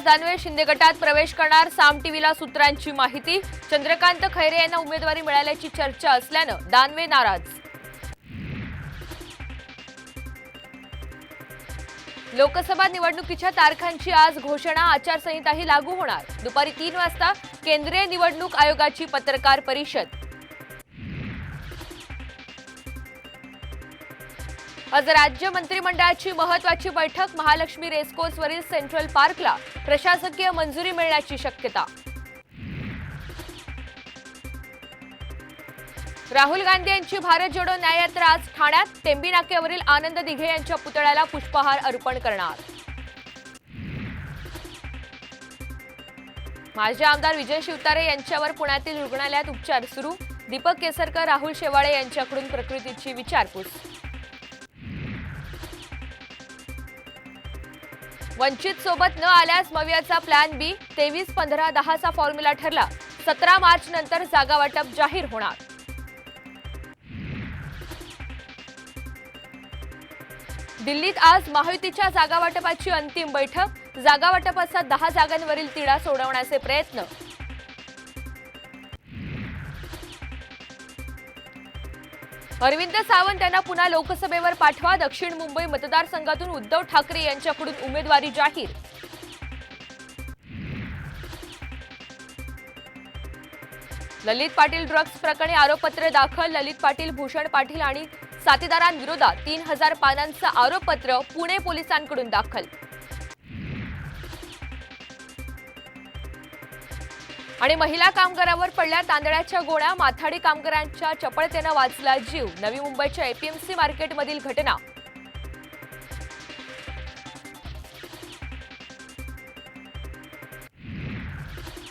विकास दानवे शिंदे गटात प्रवेश करणार साम टीव्हीला सूत्रांची माहिती. चंद्रकांत खैरे यांना उमेदवारी मिळाल्याची चर्चा असल्यानं दानवे नाराज. लोकसभा निवडणुकीच्या तारखांची आज घोषणा आचारसंहिताही लागू होणार. दुपारी तीन वाजता केंद्रीय निवडणूक आयोगाची पत्रकार परिषद. आज राज्य मंत्रिमंडळाची महत्वाची बैठक महालक्ष्मी रेसकोर्सवरील सेंट्रल पार्कला प्रशासकीय मंजुरी मिळण्याची शक्यता. राहुल गांधी यांची भारत जोडो न्याययात्रा आज ठाण्यात. टेंबी नाक्यावरील आनंद दिघे यांच्या पुतळ्याला पुष्पहार अर्पण करणार. माजी आमदार विजय शिवतारे यांच्यावर पुण्यातील रुग्णालयात उपचार सुरू. दीपक केसरकर राहुल शेवाळे यांच्याकडून प्रकृतीची विचारपूस. वंचित सोबत न आल्यास मवियाचा प्लॅन बी तेवीस पंधरा दहाचा फॉर्म्युला ठरला. सतरा मार्च नंतर जागा वाटप जाहीर होणार. दिल्लीत आज महायुतीच्या जागा वाटपाची अंतिम बैठक. जागा वाटपाचा दहा जागांवरील तिढा सोडवण्याचे प्रयत्न. अरविंद सावंत यांना पुन्हा लोकसभेवर पाठवा. दक्षिण मुंबई मतदारसंघातून उद्धव ठाकरे यांच्याकडून उमेदवारी जाहीर. ललित पाटील ड्रग्ज प्रकरणी आरोपपत्र दाखल. ललित पाटील भूषण पाटील आणि साथीदारांविरोधात तीन हजार पानांचं आरोपपत्र पुणे पोलिसांकडून दाखल. आणि महिला कामगारावर पडल्या तांदळाच्या गोळ्या माथाडी कामगारांच्या चपळतेनं वाचला जीव. नवी मुंबईच्या एपीएमसी मार्केटमधील घटना.